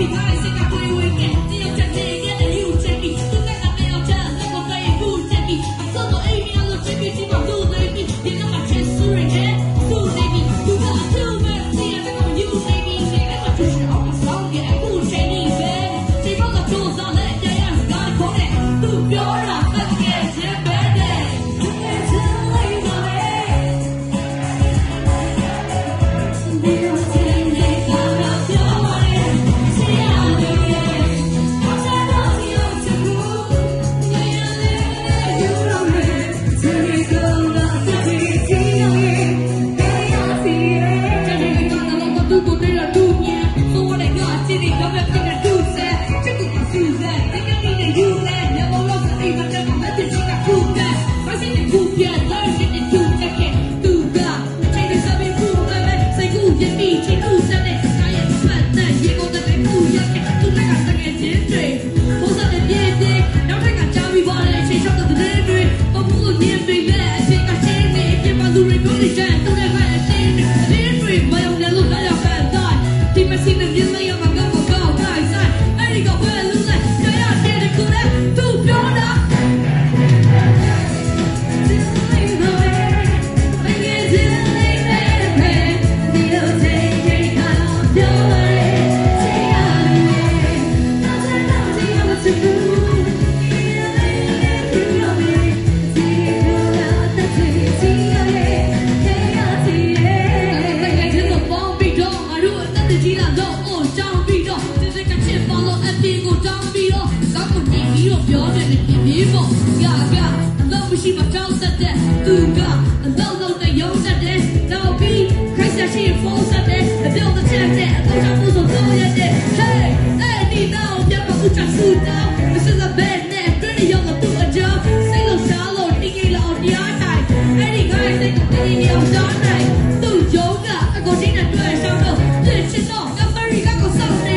Happy တ တကယ်ချင်းမပေါင်းပြီးတော့ငါတို့ တော့ပြတ်ဖို့ချဆူတော့ This is a bad net ပြည့်ရောမတူအကြောင်းစိတ်လို့ရှားလို့တင်းကြီးလောက်တရားတိုင်းအဲ့ဒီ guys စိတ်ကိုတင်းကြီးအောင်တောင်းတိုင်းသူ့ယောဂအကိုချင်းနဲ့တွေ့ဆောင်တော့ပြည့်ချစ်တော့အမေရိကကိုစောင့်နေ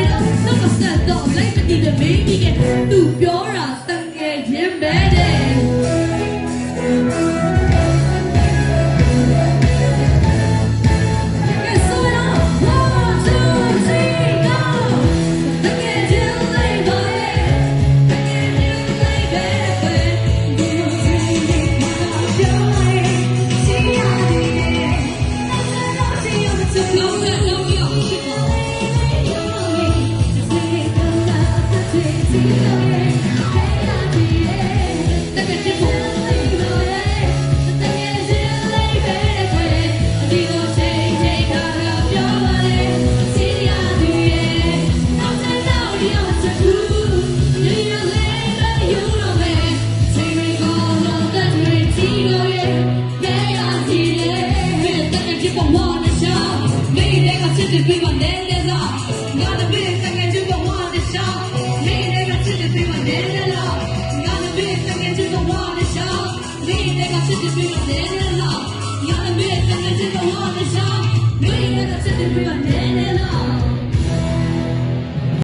Be my name is up. Gotta be thinking to the one to shout. Me nigga to the be my name is up. Gotta be thinking to the one to shout. Me nigga to the be my name is up. Gotta be thinking to the one to shout. Me nigga to the be my